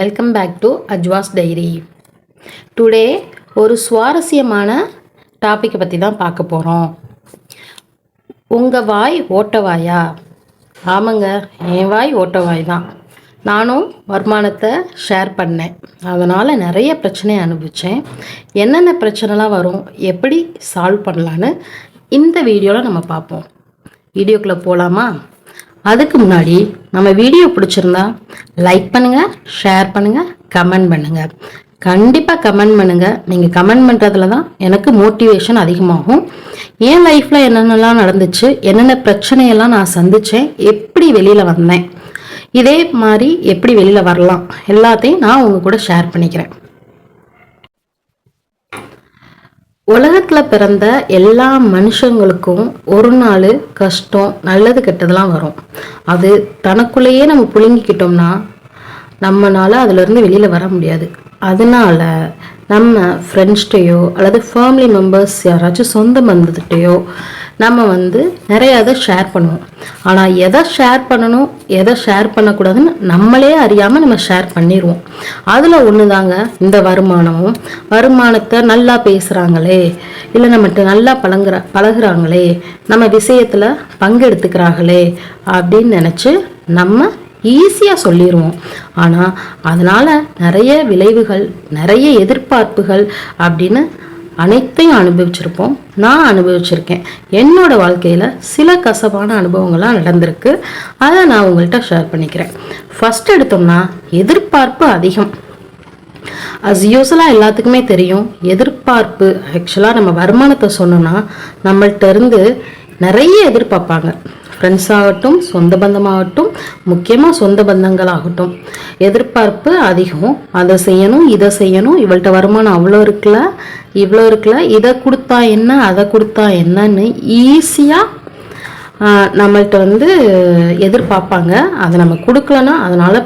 Welcome back to Ajwa's diary today ஒரு சுவாரஸ்யமான டாப்பிக்கை பற்றி தான் பார்க்க போகிறோம் உங்கள் வாய் ஓட்டவாயா? ஆமாங்க என் வாய் ஓட்டவாய் தான். நானும் வருமானத்தை ஷேர் பண்ணேன். அதனால் நிறைய பிரச்சனையை அனுபவித்தேன் என்னென்ன பிரச்சனைலாம் வரும் எப்படி சால்வ் பண்ணலான்னு இந்த வீடியோவில் நம்ம பார்ப்போம். வீடியோக்குள்ளே போகலாமா அதுக்கு முன்னாடி நம்ம வீடியோ பிடிச்சிருந்தா லைக் பண்ணுங்கள் ஷேர் பண்ணுங்கள் கமெண்ட் பண்ணுங்கள் கண்டிப்பாக கமெண்ட் பண்ணுங்கள் நீங்கள் கமெண்ட் பண்ணுறதுல தான் எனக்கு மோட்டிவேஷன் அதிகமாகும். என் லைஃப்பில் என்னென்னலாம் நடந்துச்சு என்னென்ன பிரச்சனையெல்லாம் நான் சந்தித்தேன் எப்படி வெளியில் வந்தேன் இதே மாதிரி எப்படி வெளியில் வரலாம் எல்லாத்தையும் நான் உங்கள் கூட ஷேர் பண்ணிக்கிறேன். உலகத்தில் பிறந்த எல்லா மனுஷங்களுக்கும் ஒரு நாள் கஷ்டம் நல்லது கெட்டதெல்லாம் வரும். அது தனக்குள்ளேயே நம்ம புழுங்கிக்கிட்டோம்னா நம்மனால அதுலேருந்து வெளியில் வர முடியாது. அதனால நம்ம ஃப்ரெண்ட்ஸ்கிட்டையோ அல்லது ஃபேமிலி மெம்பர்ஸ் யாராச்சும் சொந்த பந்தத்துட்டையோ நம்ம வந்து நிறைய அதை ஷேர் பண்ணுவோம். ஆனால் எதை ஷேர் பண்ணணும் எதை ஷேர் பண்ணக்கூடாதுன்னு நம்மளே அறியாமல் நம்ம ஷேர் பண்ணிடுவோம் அதில் ஒன்று தாங்க இந்த வருமானமும். வருமானத்தை நல்லா பேசுகிறாங்களே இல்லை நம்மகிட்ட நல்லா பழங்குற பழகுறாங்களே நம்ம விஷயத்தில் பங்கெடுத்துக்கிறாங்களே அப்படின்னு நினச்சி நம்ம ஈஸியாக சொல்லிடுவோம் ஆனால் அதனால் நிறைய விளைவுகள் நிறைய எதிர்பார்ப்புகள் அப்படின்னு அனைத்தையும் அனுபவிச்சிருப்போம். நான் அனுபவிச்சிருக்கேன். என்னோட வாழ்க்கையில் சில கசப்பான அனுபவங்கள்லாம் நடந்திருக்கு. அதை நான் உங்கள்கிட்ட ஷேர் பண்ணிக்கிறேன். ஃபஸ்ட் எடுத்தோம்னா எதிர்பார்ப்பு அதிகம். அஸ் யூஸ்வலாக எல்லாத்துக்குமே தெரியும் எதிர்பார்ப்பு ஆக்சுவலாக நம்ம வருமானத்தை சொன்னோன்னா நம்மள்கிட்ட இருந்து நிறைய எதிர்பார்ப்பாங்க. ஃப்ரெண்ட்ஸ் ஆகட்டும் சொந்த பந்தமாகட்டும் முக்கியமாக சொந்த பந்தங்களாகட்டும். எதிர்பார்ப்பு அதிகம். அதை செய்யணும் இதை செய்யணும். இவள்கிட்ட வருமானம் அவ்வளோ இருக்குல்ல? இவ்வளோ இருக்குல்ல? இதை கொடுத்தா என்ன அதை கொடுத்தா என்னன்னு ஈஸியாக நம்மள்கிட்ட வந்து எதிர்பார்ப்பாங்க. அதை நம்ம கொடுக்கலன்னா அதனால்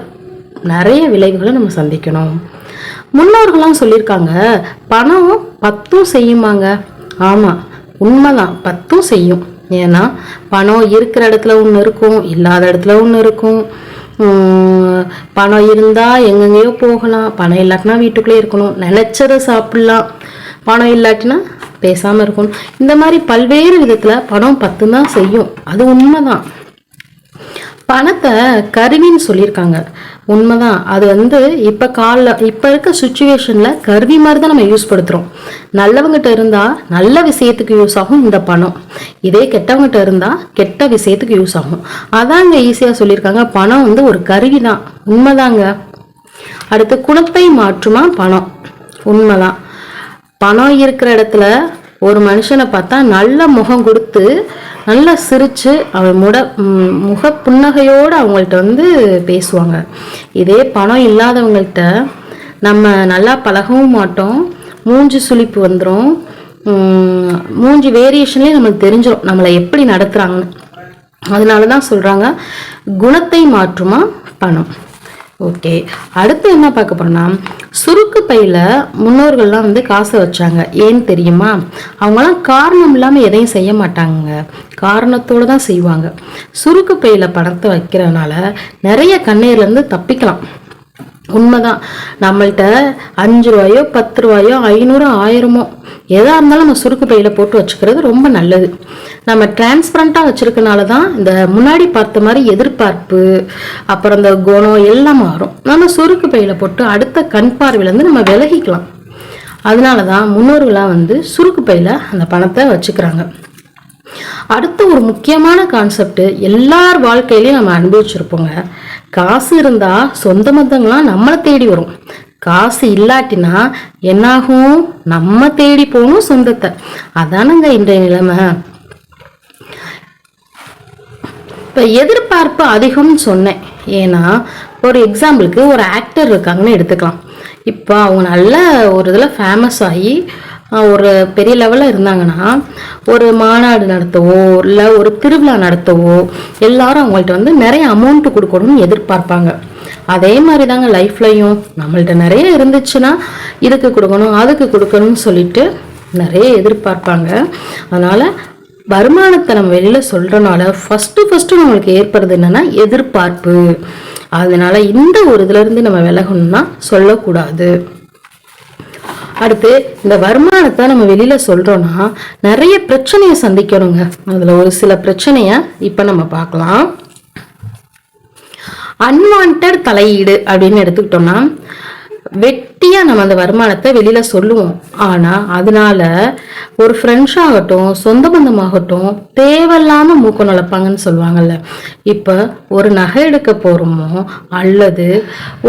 நிறைய விளைவுகளை நம்ம சந்திக்கணும். முன்னோர்கள்லாம் சொல்லியிருக்காங்க பணம் பத்தும் செய்யுமாங்க. ஆமாம் உண்மைதான். பத்தும் செய்யும். ஏன்னா பணம் இருக்கிற இடத்துல ஒன்று இருக்கும் இல்லாத இடத்துல ஒன்று இருக்கும். உம், பணம் இருந்தால் எங்கெங்கேயோ போகலாம். பணம் இல்லாட்டினா வீட்டுக்குள்ளே இருக்கணும். நினச்சதை சாப்பிட்லாம். பணம் இல்லாட்டினா பேசாமல் இருக்கணும். இந்த மாதிரி பல்வேறு விதத்தில் பணம் பத்து தான் செய்யும். அது உண்மைதான். பணத்தை கருவின்னு சொல்லியிருக்காங்க. உண்மைதான். அது வந்து இப்போ காலில் இப்போ இருக்க சுச்சுவேஷனில் கருவி மாதிரி தான் நம்ம யூஸ் படுத்துகிறோம் நல்லவங்கிட்ட இருந்தால் நல்ல விஷயத்துக்கு யூஸ் ஆகும் இந்த பணம். இதே கெட்டவங்ககிட்ட இருந்தால் கெட்ட விஷயத்துக்கு யூஸ் ஆகும். அதாங்க ஈஸியாக சொல்லியிருக்காங்க. பணம் வந்து ஒரு கருவி தான் உண்மைதாங்க. அடுத்து குணத்தை மாற்றுமா பணம்? உண்மைதான். பணம் இருக்கிற இடத்துல ஒரு மனுஷனை பார்த்தா நல்ல முகம் கொடுத்து நல்லா சிரித்து அவன் முட முக புன்னகையோடு அவங்கள்ட்ட வந்து பேசுவாங்க. இதே பணம் இல்லாதவங்கள்ட்ட நம்ம நல்லா பழகவும் மாட்டோம். மூஞ்சி சுழிப்பு வந்துடும் மூஞ்சி வேரியேஷன்லேயே நம்மளுக்கு தெரிஞ்சிடும் நம்மளை எப்படி நடத்துகிறாங்கன்னு அதனால தான் சொல்கிறாங்க குணத்தை மாற்றுமா பணம்? ஓகே அடுத்து என்ன பார்க்க போறோம்னா சுருக்கு பையில முன்னோர்கள்லாம் வந்து காசை வச்சாங்க. ஏன்னு தெரியுமா? அவங்களாம் காரணம் இல்லாமல் எதையும் செய்ய மாட்டாங்க காரணத்தோடு தான் செய்வாங்க. சுருக்கு பையில பணத்தை வைக்கிறதுனால நிறைய கண்ணீர்லேருந்து தப்பிக்கலாம். உண்மைதான். நம்மள்கிட்ட அஞ்சு ரூபாயோ பத்து ரூபாயோ ஐநூறு ஆயிரமோ எதாக இருந்தாலும் நம்ம சுருக்கு பையில் போட்டு வச்சுக்கிறது ரொம்ப நல்லது. நம்ம டிரான்ஸ்பரண்ட்டாக வச்சுருக்கனால தான் இந்த முன்னாடி பார்த்த மாதிரி எதிர்பார்ப்பு அப்புறம் இந்த குணம் எல்லாம் மாறும். நம்ம சுருக்கு பையில் போட்டு அடுத்த கண் பார்வையிலேருந்து நம்ம விலகிக்கலாம். அதனால தான் முன்னோர்களாக வந்து சுருக்கு பையில் அந்த பணத்தை வச்சுக்கிறாங்க. அடுத்து ஒரு முக்கியமான கான்செப்ட் எல்லார் வாழ்க்கையிலையும் நம்ம அனுபவிச்சிருப்போங்க. காசு இருந்தா சொந்த மந்தங்களாம் நம்மளை தேடி வரும். காசு இல்லாட்டினா என்னாகும்? நம்ம தேடி போகணும் சொந்தத்தை. அதானங்க இன்றைய நிலைமை. இப்போ எதிர்பார்ப்பு அதிகம்னு சொன்னேன். ஏன்னா ஒரு எக்ஸாம்பிளுக்கு ஒரு ஆக்டர் இருக்காங்கன்னு எடுத்துக்கலாம். இப்போ அவங்க நல்ல ஒரு இதில் ஃபேமஸ் ஆகி ஒரு பெரிய லெவலில் இருந்தாங்கன்னா ஒரு மாநாடு நடத்தவோ இல்லை ஒரு திருவிழா நடத்தவோ எல்லாரும் அவங்கள்ட்ட வந்து நிறைய அமௌண்ட் கொடுக்கணும்னு எதிர்பார்ப்பாங்க. அதே மாதிரி தாங்க லைஃப்லையும் நம்மள்ட்ட நிறைய இருந்துச்சுன்னா இதுக்கு கொடுக்கணும் அதுக்கு கொடுக்கணும்னு சொல்லிட்டு நிறைய எதிர்பார்ப்பாங்க. அதனால் வருமானத்தை நம்ம வெளியில் சொல்கிறனால ஃபஸ்ட்டு ஃபஸ்ட்டு நம்மளுக்கு ஏற்படுறது என்னென்னா எதிர்பார்ப்பு. அதனால இந்த ஒரு இதுலேருந்து நம்ம விலகணும்னா சொல்லக்கூடாது. அடுத்து இந்த வருமானத்தை நம்ம வெளியில சொல்றோம்னா நிறைய பிரச்சனையை சந்திக்கணுங்க. அதுல ஒரு சில பிரச்சனைய இப்ப நம்ம பார்க்கலாம். அன்வான்ட் தலையீடு அப்படின்னு எடுத்துக்கிட்டோம்னா வெட்டியாக நம்ம அந்த வருமானத்தை வெளியில் சொல்லுவோம். ஆனால் அதனால ஒரு ஃப்ரெண்ட்ஸ் ஆகட்டும் சொந்த பந்தமாகட்டும் தேவையில்லாமல் மூக்கம் நுழைப்பாங்கன்னு சொல்லுவாங்கல்ல. இப்போ ஒரு நகை எடுக்க போகிறோமோ அல்லது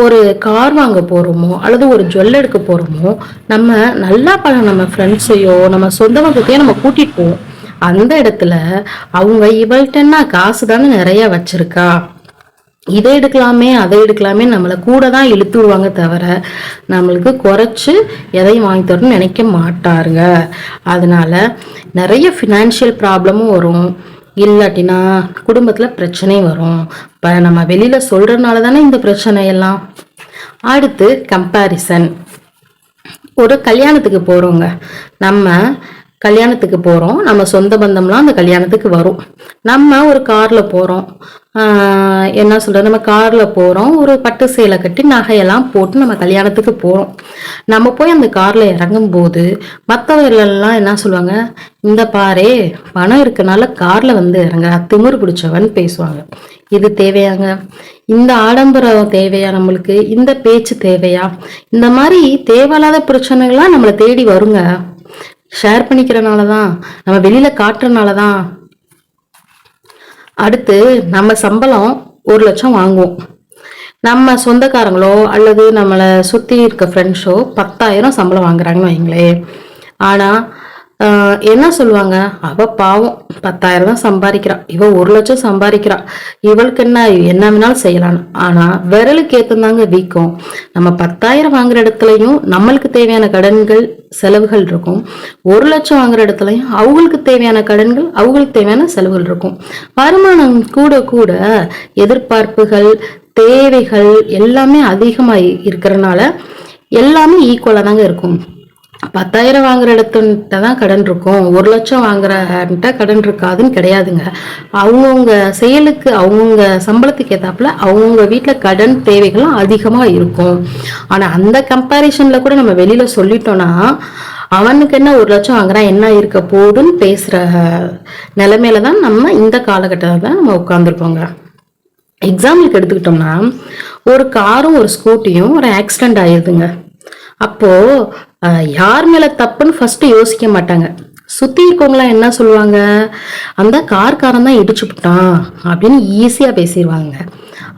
ஒரு கார் வாங்க போகிறோமோ அல்லது ஒரு ஜுவல் எடுக்க போகிறோமோ நம்ம நல்லா பல நம்ம ஃப்ரெண்ட்ஸையோ நம்ம சொந்த பந்தத்தையோ நம்ம கூட்டிட்டு போவோம். அந்த இடத்துல அவங்க இவள்கிட்டன்னா காசு தானே நிறைய வச்சிருக்கா? இதை எடுக்கலாமே அதை எடுக்கலாமே நம்மளை கூட தான் இழுத்து விடுவாங்க தவிர நம்மளுக்கு குறைச்சி எதையும் வாங்கி தரணும்னு நினைக்க மாட்டாருங்க. அதனால நிறைய ஃபினான்ஷியல் ப்ராப்ளமும் வரும். இல்லாட்டினா குடும்பத்தில் பிரச்சனை வரும். இப்போ நம்ம வெளியில் சொல்கிறதுனால தானே இந்த பிரச்சனை எல்லாம்? அடுத்து கம்பேரிசன் ஒரு கல்யாணத்துக்கு போகிறோங்க நம்ம கல்யாணத்துக்கு போகிறோம் நம்ம சொந்த பந்தம்லாம் அந்த கல்யாணத்துக்கு வரும். நம்ம ஒரு காரில் போகிறோம் என்ன சொல்கிறது நம்ம காரில் போகிறோம் ஒரு பட்டு சேலை கட்டி நகையெல்லாம் போட்டு நம்ம கல்யாணத்துக்கு போகிறோம் நம்ம போய் அந்த காரில் இறங்கும்போது மற்றவர்களெல்லாம் என்ன சொல்லுவாங்க? இந்த பாரே பணம் இருக்கனால காரில் வந்து இறங்க திமிரு பிடிச்சவன் பேசுவாங்க. இது தேவையாங்க? இந்த ஆடம்பரம் தேவையா நம்மளுக்கு? இந்த பேச்சு தேவையா? இந்த மாதிரி தேவையில்லாத பிரச்சனைகள்லாம் நம்மளை தேடி வருங்க. ஷேர் பண்ணிக்கிறனால தான் நம்ம வெளியில காட்டுறனால தான் அடுத்து நம்ம சம்பளம் ஒரு லட்சம் வாங்குவோம். நம்ம சொந்தக்காரங்களோ அல்லது நம்மளை சுற்றி இருக்க ஃப்ரெண்ட்ஸோ பத்தாயிரம் சம்பளம் வாங்குறாங்கன்னு வைங்களேன். ஆனால் என்ன சொல்லுவாங்க? அவ பாவம். பத்தாயிரம் தான் சம்பாதிக்கிறா. இவ ஒரு லட்சம் சம்பாதிக்கிறா. இவளுக்கு என்ன? என்ன வேணாலும் செய்யலாம் ஆனா விரலுக்கு ஏத்தந்தாங்க வீக்கம். நம்ம பத்தாயிரம் வாங்குற இடத்துலயும் நம்மளுக்கு தேவையான கடன்கள் செலவுகள் இருக்கும். ஒரு லட்சம் வாங்குற இடத்துலயும் அவங்களுக்கு தேவையான கடன்கள் அவங்களுக்கு தேவையான செலவுகள் இருக்கும். வருமானம் கூட கூட எதிர்பார்ப்புகள் தேவைகள் எல்லாமே அதிகமாக இருக்கிறனால எல்லாமே ஈக்குவலாக தாங்க இருக்கும். பத்தாயிரம் வாங்குற இடத்துட்ட தான் கடன் இருக்கும். ஒரு லட்சம் வாங்குறன்ட்ட கடன் இருக்காதுன்னு கிடையாதுங்க. அவங்கவுங்க செயலுக்கு அவங்கவுங்க சம்பளத்துக்கு ஏத்தாப்புல அவங்கவுங்க வீட்டில் கடன் தேவைகளும் அதிகமாக இருக்கும். ஆனால் அந்த கம்பேரிஷனில் கூட நம்ம வெளியில் சொல்லிட்டோம்னா அவனுக்கு என்ன ஒரு லட்சம் வாங்குறான் என்ன இருக்க போடுன்னு பேசுகிற நிலைமையில தான் நம்ம இந்த காலகட்டத்தில் தான் நம்ம உட்காந்துருக்கோங்க எக்ஸாம்பிளுக்கு எடுத்துக்கிட்டோம்னா ஒரு காரும் ஒரு ஸ்கூட்டியும் ஒரு ஆக்சிடென்ட் ஆயிடுதுங்க அப்போ அஹ், யார் மேல தப்புன்னு ஃபர்ஸ்ட் யோசிக்க மாட்டாங்க. சுத்தி இருக்கவங்களாம் என்ன சொல்லுவாங்க? அந்த கார்காரன் தான் இடிச்சு விட்டான் அப்படின்னு ஈஸியா பேசிடுவாங்க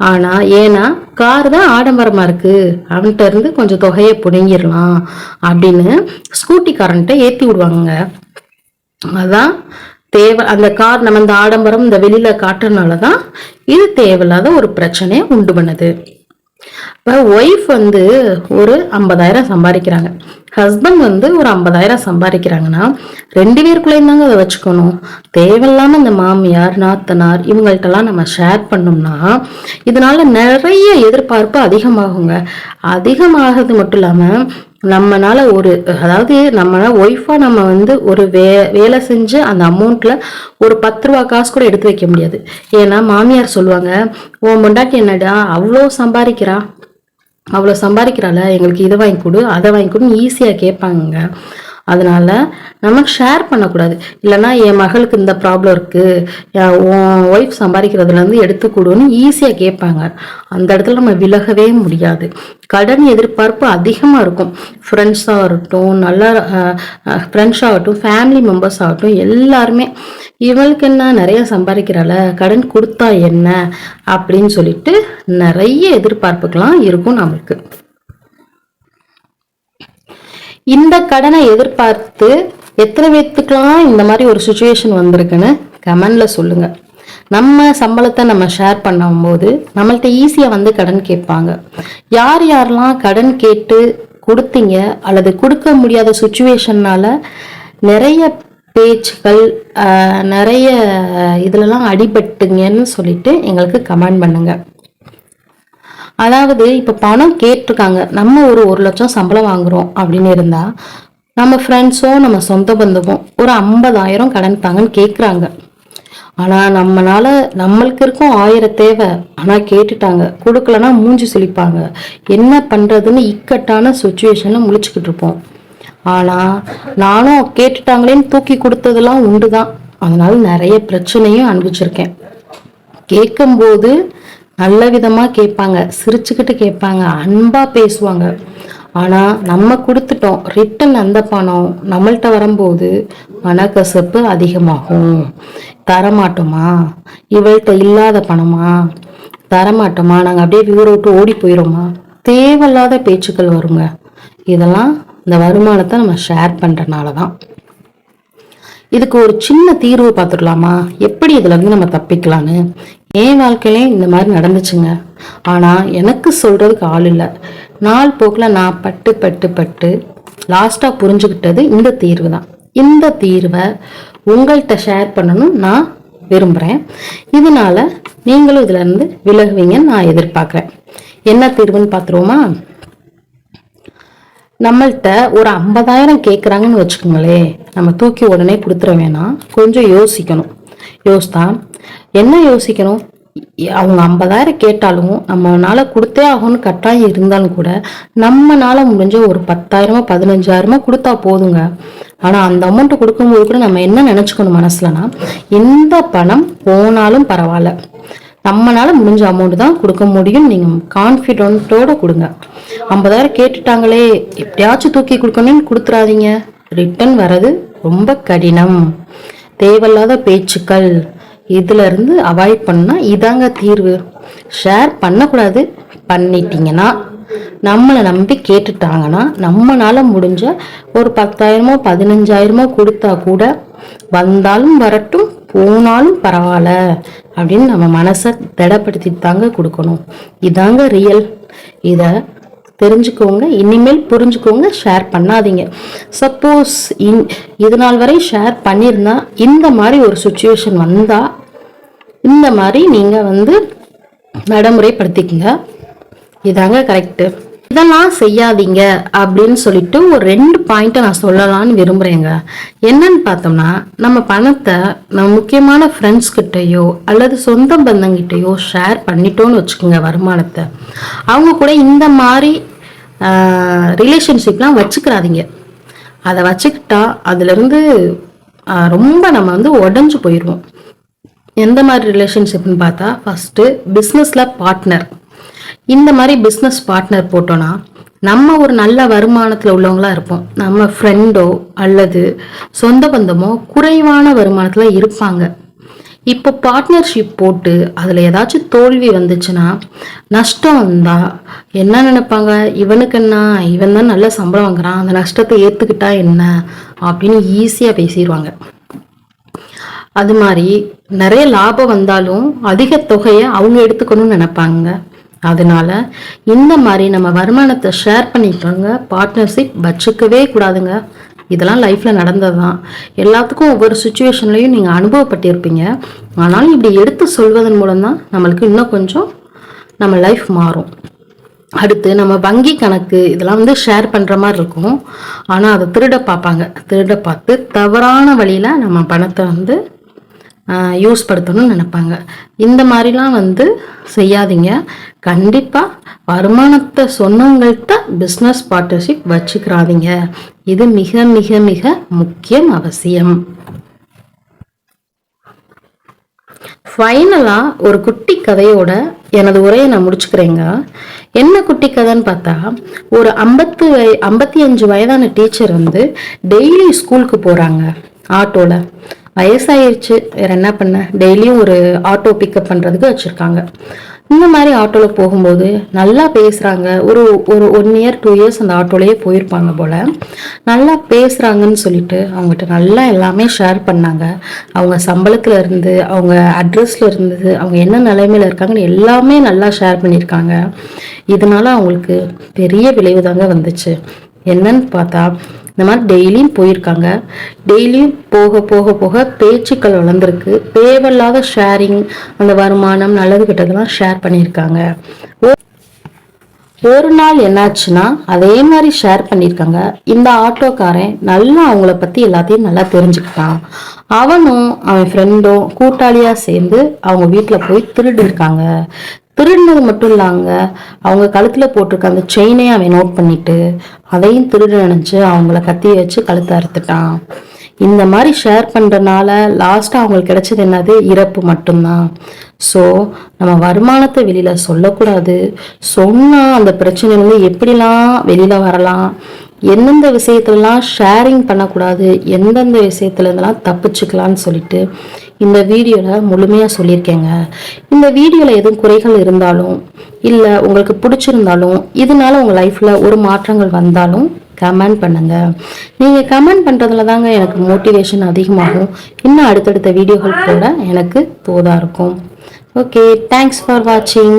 ஆனா ஏன்னா கார் தான் ஆடம்பரமா இருக்கு. அவன்கிட்ட இருந்து கொஞ்சம் தொகையை புடுங்கிடலாம் அப்படின்னு ஸ்கூட்டிக்காரன்ட்ட ஏத்தி விடுவாங்க. அதான் தேவை. அந்த கார் நம்ம இந்த ஆடம்பரம் இந்த வெளியில காட்டுறதுனால தான் இது தேவையில்லாத ஒரு பிரச்சனையை உண்டு பண்ணுது. இப்போ ஒய்ஃப் வந்து ஒரு ஐம்பதாயிரம் சம்பாதிக்கிறாங்க. ஹஸ்பண்ட் வந்து ஒரு ஐம்பதாயிரம் சம்பாதிக்கிறாங்கன்னா ரெண்டு பேருக்குள்ளேயும் தாங்க அதை வச்சுக்கணும். தேவையில்லாம இந்த மாமியார் நாத்தனார் இவங்கள்ட்டெல்லாம் நம்ம ஷேர் பண்ணோம்னா இதனால நிறைய எதிர்பார்ப்பு அதிகமாகுங்க. அதிகமாகிறது மட்டும் இல்லாமல் நம்மனால ஒரு அதாவது நம்ம ஒய்ஃபா நம்ம வந்து ஒரு வே வேலை செஞ்சு அந்த அமௌண்ட்ல ஒரு பத்து ரூபா காசு கூட எடுத்து வைக்க முடியாது. ஏன்னா மாமியார் சொல்லுவாங்க உன் பொண்டாட்டி என்னடா அவ்வளோ சம்பாதிக்கிறா அவ்வளோ சம்பாதிக்கிறாள எங்களுக்கு இதை வாங்கி கொடு அதை வாங்கி கொடுன்னு ஈஸியாக கேட்பாங்க அதனால நம்ம ஷேர் பண்ணக்கூடாது. இல்லைன்னா என் மகளுக்கு இந்த ப்ராப்ளம் இருக்குது உன் ஒய்ஃப் சம்பாதிக்கிறதுலேருந்து எடுத்து கொடுன்னு ஈஸியாக கேட்பாங்க. அந்த இடத்துல நம்ம விலகவே முடியாது. கடன் எதிர்பார்ப்பு அதிகமாக இருக்கும். ஃப்ரெண்ட்ஸாக இருக்கட்டும் நல்லா ஃப்ரெண்ட்ஸ் ஆகட்டும் ஃபேமிலி மெம்பர்ஸ் ஆகட்டும் எல்லாருமே இவளுக்கு என்ன நிறைய சம்பாதிக்கிறாள கடன் கொடுத்தா என்ன அப்படின்னு சொல்லிட்டு நிறைய எதிர்பார்ப்புக்கெல்லாம் இருக்கும் நம்மளுக்கு. இந்த கடனை எதிர்பார்த்து எத்தனை பேர்த்துக்கெல்லாம் இந்த மாதிரி ஒரு சுச்சுவேஷன் வந்திருக்குன்னு கமெண்ட்ல சொல்லுங்க. நம்ம சம்பளத்தை நம்ம ஷேர் பண்ணும்போது நம்மள்ட்ட ஈஸியாக வந்து கடன் கேட்பாங்க. யார் யாரெல்லாம் கடன் கேட்டு கொடுத்தீங்க அல்லது கொடுக்க முடியாத சுச்சுவேஷன்னால நிறைய பேச்சுகள் நிறைய இதுலலாம் அடிபட்டுங்கன்னு சொல்லிட்டு எங்களுக்கு கமெண்ட் பண்ணுங்கள் அதாவது இப்போ பணம் கேட்டிருக்காங்க. நம்ம ஒரு ஒரு லட்சம் சம்பளம் வாங்குறோம் அப்படின்னு இருந்தா நம்ம ஃப்ரெண்ட்ஸோ நம்ம சொந்த பந்தமோ ஒரு ஐம்பதாயிரம் கடன் தாங்கன்னு கேட்குறாங்க ஆனால் நம்மளால நம்மளுக்கு இருக்கும் ஆயிரம் தேவை. ஆனால் கேட்டுட்டாங்க. கொடுக்கலன்னா மூஞ்சி சுளிப்பாங்க. என்ன பண்ணுறதுன்னு இக்கட்டான சுச்சுவேஷனில் முழிச்சுக்கிட்டு இருப்போம். ஆனால் நானும் கேட்டுட்டாங்களேன்னு தூக்கி கொடுத்ததெல்லாம் உண்டு தான் அதனால நிறைய பிரச்சனையும் அனுபவிச்சிருக்கேன். கேட்கும்போது நல்ல விதமாக கேட்பாங்க சிரிச்சுக்கிட்டு கேட்பாங்க அன்பாக பேசுவாங்க. ஆனால் நம்ம கொடுத்துட்டோம் ரிட்டன் அந்த பணம் நம்மள்ட்ட வரும்போது மனக்கசப்பு அதிகமாகும். தரமாட்டோமா? இவள்கிட்ட இல்லாத பணமா? தரமாட்டோமா? நாங்கள் அப்படியே வீர விட்டு ஓடி போயிடுமா தேவையில்லாத பேச்சுக்கள் வருங்க. இதெல்லாம் இந்த வருமானத்தை நம்ம ஷேர் பண்ணுறனால தான் இதுக்கு ஒரு சின்ன தீர்வு பார்த்துடலாமா? எப்படி இதுல இருந்து நம்ம தப்பிக்கலான்னு என் வாழ்க்கையிலையும் இந்த மாதிரி நடந்துச்சுங்க. ஆனால் எனக்கு சொல்கிறதுக்கு ஆள் இல்லை. நாள் போக்கில் நான் பட்டு பட்டு பட்டு லாஸ்ட்டாக புரிஞ்சுக்கிட்டது இந்த தீர்வு தான். இந்த தீர்வை உங்கள்கிட்ட ஷேர் பண்ணணும் நான் விரும்புகிறேன் இதனால நீங்களும் இதிலேருந்து விலகுவீங்கன்னு நான் எதிர்பார்க்குறேன். என்ன தீர்வுன்னு பார்த்துருவோமா? நம்மள்கிட்ட ஒரு ஐம்பதாயிரம் கேட்குறாங்கன்னு வச்சுக்கோங்களேன். நம்ம தூக்கி உடனே கொடுத்துட வேணாம். கொஞ்சம் யோசிக்கணும். யோசித்தா என்ன யோசிக்கணும்? அவங்க ஐம்பதாயிரம் கேட்டாலும் நம்மனால கொடுத்தே ஆகும்னு கட்டாயம் இருந்தாலும் கூட நம்மனால முடிஞ்ச ஒரு பத்தாயிரமோ பதினஞ்சாயிரமோ கொடுத்தா போதுங்க. ஆனா அந்த அமௌண்ட் கொடுக்கும்போது கூட நம்ம என்ன நினைச்சுக்கணும் மனசுலனா இந்த பணம் போனாலும் பரவாயில்ல. நம்மனால முடிஞ்ச அமௌண்ட் தான் கொடுக்க முடியும். நீங்க கான்ஃபிடென்ட்டோட கொடுங்க. ஐம்பதாயிரம் கேட்டுட்டாங்களே எப்படியாச்சும் தூக்கி கொடுக்கணும்னு கொடுத்துறாதீங்க. ரிட்டன் வர்றது ரொம்ப கடினம். தேவையில்லாத பேச்சுக்கள். இதுலேருந்து அவாய்ட் பண்ணால் இதாங்க தீர்வு. ஷேர் பண்ணக்கூடாது. பண்ணிட்டீங்கன்னா நம்மளை நம்பி கேட்டுட்டாங்கன்னா நம்மளால முடிஞ்ச ஒரு பத்தாயிரமோ பதினஞ்சாயிரமோ கொடுத்தா கூட வந்தாலும் வரட்டும் போனாலும் பரவாயில்ல அப்படின்னு நம்ம மனசை திடப்படுத்தி தாங்க கொடுக்கணும். இதாங்க ரியல் இதை தெரிஞ்சுக்கோங்க இனிமேல் புரிஞ்சுக்கோங்க ஷேர் பண்ணாதீங்க. சப்போஸ் இன் இது நாள் வரை ஷேர் பண்ணியிருந்தா இந்த மாதிரி ஒரு சுச்சுவேஷன் வந்தால் இந்த மாதிரி நீங்கள் வந்து நடைமுறைப்படுத்திக்கங்க. இதாங்க கரெக்டு இதெல்லாம் செய்யாதீங்க அப்படின்னு சொல்லிட்டு ஒரு ரெண்டு பாயிண்ட்டை நான் சொல்லலாம்னு விரும்புகிறேங்க என்னன்னு பார்த்தோம்னா நம்ம பணத்தை நம்ம முக்கியமான ஃப்ரெண்ட்ஸ் கிட்டேயோ அல்லது சொந்த பந்தங்கிட்டயோ ஷேர் பண்ணிட்டோம்னு வச்சுக்கோங்க வருமானத்தை. அவங்க கூட இந்த மாதிரி ரிலேஷன்ஷிப்லாம் வச்சுக்கிறாதீங்க. அதை வச்சுக்கிட்டா அதுலேருந்து ரொம்ப நம்ம வந்து உடஞ்சி போயிடுவோம் எந்த மாதிரி ரிலேஷன்ஷிப்னு பார்த்தா ஃபஸ்ட்டு பிஸ்னஸில் பார்ட்னர் இந்த மாதிரி பிஸ்னஸ் பார்ட்னர் போட்டோன்னா நம்ம ஒரு நல்ல வருமானத்தில் உள்ளவங்களா இருப்போம். நம்ம ஃப்ரெண்டோ அல்லது சொந்த பந்தமோ குறைவான வருமானத்தில் இருப்பாங்க. இப்போ பார்ட்னர்ஷிப் போட்டு அதில் ஏதாச்சும் தோல்வி வந்துச்சுன்னா நஷ்டம் வந்தா என்ன நினைப்பாங்க? இவனுக்கு என்ன? இவன் தான் நல்ல சம்பளம் வாங்குறான். அந்த நஷ்டத்தை ஏற்றுக்கிட்டா என்ன? அப்படின்னு ஈஸியாக பேசிடுவாங்க அது மாதிரி நிறைய லாபம் வந்தாலும் அதிக தொகையை அவங்க எடுத்துக்கணும்னு நினைப்பாங்க. அதனால இந்த மாதிரி நம்ம வருமானத்தை ஷேர் பண்ணிக்கோங்க. பார்ட்னர்ஷிப் வச்சுக்கவே கூடாதுங்க. இதெல்லாம் லைஃப்பில் நடந்தது தான் எல்லாத்துக்கும் ஒவ்வொரு சுச்சுவேஷன்லையும் நீங்கள் அனுபவப்பட்டிருப்பீங்க. ஆனாலும் இப்படி எடுத்து சொல்வதன் மூலம் தான் நம்மளுக்கு இன்னும் கொஞ்சம் நம்ம லைஃப் மாறும். அடுத்து நம்ம வங்கி கணக்கு இதெல்லாம் வந்து ஷேர் பண்ணுற மாதிரி இருக்கும். ஆனால் அதை திருட பார்ப்பாங்க. திருட பார்த்து தவறான வழியில் நம்ம பணத்தை வந்து யூஸ் படுத்தணும்னு நினைப்பாங்க. இந்த மாதிரிலாம் வந்து செய்யாதீங்க. கண்டிப்பாக வருமானத்தை சொன்னவங்கள்ட்ட பிஸ்னஸ் பார்ட்னர்ஷிப் வச்சுக்கிறாதீங்க. இது மிக மிக மிக முக்கியம் அவசியம். ஃபைனலாக ஒரு குட்டி கதையோட எனது உரையை நான் முடிச்சுக்கிறேங்க. என்ன குட்டி கதைன்னு பார்த்தா ஒரு ஐம்பத்து வய ஐம்பத்தி அஞ்சு வயதான டீச்சர் வந்து டெய்லி ஸ்கூலுக்கு போகிறாங்க ஆட்டோவில் வயசாயிருச்சு. வேற என்ன பண்ண? டெய்லியும் ஒரு ஆட்டோ பிக்கப் பண்ணுறதுக்கு வச்சுருக்காங்க. இந்த மாதிரி ஆட்டோவில் போகும்போது நல்லா பேசுகிறாங்க ஒரு ஒரு ஒன் இயர் டூ இயர்ஸ் அந்த ஆட்டோலேயே போயிருப்பாங்க போல். நல்லா பேசுகிறாங்கன்னு சொல்லிட்டு அவங்ககிட்ட நல்லா எல்லாமே ஷேர் பண்ணாங்க. அவங்க சம்பளத்தில் இருந்து அவங்க அட்ரஸில் இருந்து அவங்க என்ன நிலைமையில் இருக்காங்கன்னு எல்லாமே நல்லா ஷேர் பண்ணியிருக்காங்க. இதனால அவங்களுக்கு பெரிய விளைவு தாங்க வந்துச்சு. என்னன்னு பார்த்தா இந்த மாதிரி டெய்லியும் போயிருக்காங்க. டெய்லியும் போக போக போக பேச்சுக்கள் வளர்ந்துருக்கு. தேவையில்லாத ஷேரிங் அந்த வருமானம் நல்லது கிட்டதெல்லாம் ஷேர் பண்ணியிருக்காங்க. ஒரு நாள் என்னாச்சுன்னா அதே மாதிரி ஷேர் பண்ணியிருக்காங்க. இந்த ஆட்டோக்காரன் நல்லா அவங்கள பற்றி எல்லாத்தையும் நல்லா தெரிஞ்சுக்கிட்டான். அவனும் அவன் ஃப்ரெண்டும் கூட்டாளியாக சேர்ந்து அவங்க வீட்டில் போய் திருடி இருக்காங்க திருடினது மட்டும் இல்லாங்க அவங்க கழுத்தில் போட்டிருக்க அந்த செயினையும் அவன் நோட் பண்ணிட்டு அதையும் திருடு நினச்சி அவங்கள கத்திய வச்சு கழுத்தை அறுத்துட்டான். இந்த மாதிரி ஷேர் பண்ணுறனால லாஸ்ட்டாக அவங்களுக்கு கிடைச்சது என்னது? இறப்பு மட்டும்தான். ஸோ நம்ம வருமானத்தை வெளியில் சொல்லக்கூடாது. சொன்னால் அந்த பிரச்சனையிலேருந்து எப்படிலாம் வெளியில் வரலாம்? எந்தெந்த விஷயத்துலலாம் ஷேரிங் பண்ணக்கூடாது? எந்தெந்த விஷயத்துல தப்பிச்சுக்கலான்னு சொல்லிட்டு இந்த வீடியோவில் முழுமையாக சொல்லியிருக்கேங்க. இந்த வீடியோவில் எதுவும் குறைகள் இருந்தாலும் இல்லை உங்களுக்கு பிடிச்சிருந்தாலும் இதனால உங்கள் லைஃப்பில் ஒரு மாற்றங்கள் வந்தாலும் கமெண்ட் பண்ணுங்க. நீங்கள் கமெண்ட் பண்ணுறதுல தாங்க எனக்கு மோட்டிவேஷன் அதிகமாகும். இன்னும் அடுத்தடுத்த வீடியோகள் கூட எனக்கு தோதாக இருக்கும். ஓகே தேங்க்ஸ் ஃபார் வாட்சிங்